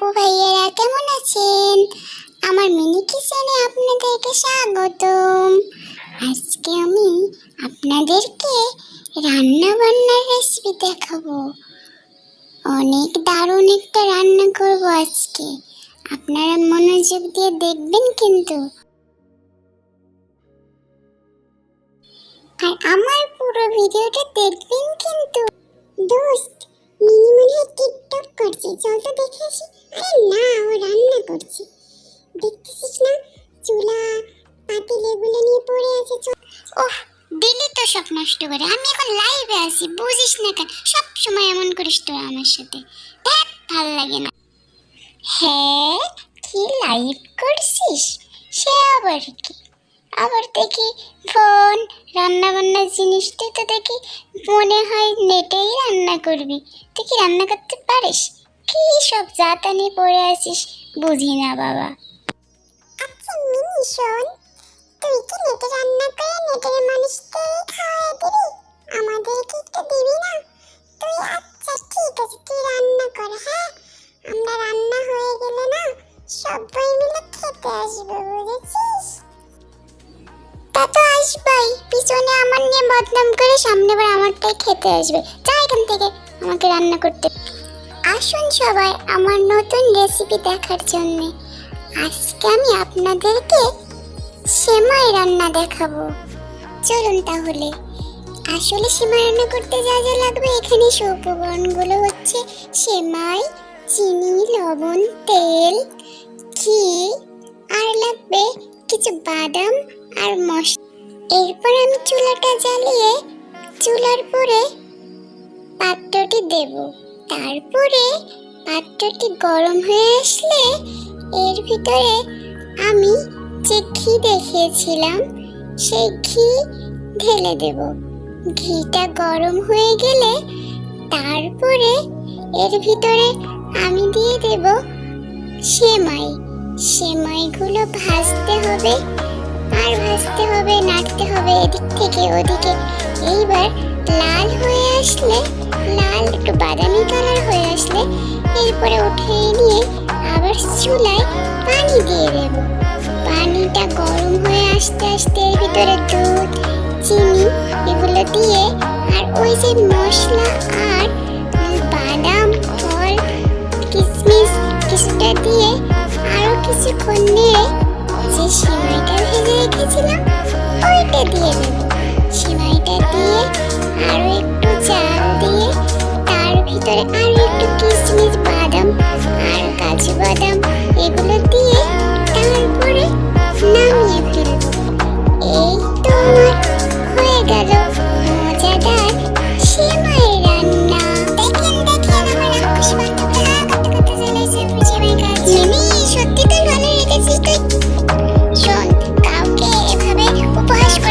আপু ভাইয়েরা, কেমন আছেন? আমার মিনি কিচেনে আপনাদেরকে স্বাগতম। আজকে আমি আপনাদেরকে রান্না বান্নার রেসিপি দেখাবো। অনেক দারুণ একটা রান্না করব আজকে। আপনারা মনোযোগ দিয়ে দেখবেন কিন্তু। আর আমার পুরো ভিডিওটা দেখবেন কিন্তু। দোস্ত মিনি মনে হয় টিকটক করছে, চল তো দেখে আসি। ওহ, দিলি তো সব নষ্ট করে। আমি এখন লাইভে আছি, বুঝিস না কেন? সব সময় এমন করিস তো আমার সাথে। দেখ, ভালো লাগে না। হ্যাঁ কি লাইভ করছিস? সে আবার কি? আবার দেখি ফোন রান্না বান্নার জিনিসটা তো দেখি মনে হয় নেটেই রান্না করবি। তুই কি রান্না করতে পারিস? কি সব জাতা নিয়ে পড়ে আছিস, বুঝি না বাবা। আচ্ছা মিনি, শোন। তুই কি নেটে রান্না করে, নেটের মানুষকে খাওয়াই দিবি। আমাদেরকে একটু দিবি না? তুই আচ্ছা ঠিক আছে, তুই রান্না কর হ্যাঁ? আমরা রান্না হয়ে গেলে না সবাই মিলে খেতে আসবে, বুঝেছিস? তা তো আসবাই। পিছনে আমার নিয়ে বদনাম করে সামনে বার আমারটাই খেতে আসবে। যা এখান থেকে, আমাকে রান্না করতে। আসুন সবাই আমার নতুন রেসিপি দেখার জন্য। আজকে আমি আপনাদেরকে সেমাই রান্না দেখাবো। চলুন তাহলে। আসলে সেমাই রান্না করতে যা যা লাগবে এখানে সব উপকরণগুলো হচ্ছে সেমাই, চিনি, লবণ, তেল, ঘি, আর লাগবে কিছু বাদাম আর মশ এরপর আমি চুলাটা জ্বালিয়ে চুলার পরে পাত্রটি দেব। তারপরে পাত্রটি গরম হয়ে আসলে এর ভিতরে আমি যে ঘি দেখিয়েছিলাম, সেই ঘি ঢেলে দেব। ঘিটা গরম হয়ে গেলে তারপরে এর ভিতরে আমি দিয়ে দেব সেমাই। সেমাইগুলো ভাজতে হবে, আর ভাজতে হবে, নাড়তে হবে এদিক থেকে ওদিকে। এইবার লাল হয়ে আসলে, লাল একটু বাদামি কালার হয়ে আসলে, এরপরে উঠিয়ে নিয়ে আবার চুলায় পানি দিয়ে দেব। পানিটা গরম হয়ে আসতে আসতে এর ভিতরে দুধ, চিনি এগুলো দিয়ে আর ওই যে মশলা আর বাদাম, ফল, কিশমিশ কিছুটা দিয়ে আরও কিছুক্ষণ নিয়ে যে সিমাইটা ভেজে রেখেছিলাম, ওইটা দিয়ে দেব। সিমাইটা দিয়ে আরও একটু চাল দিয়ে তার ভিতরে আরও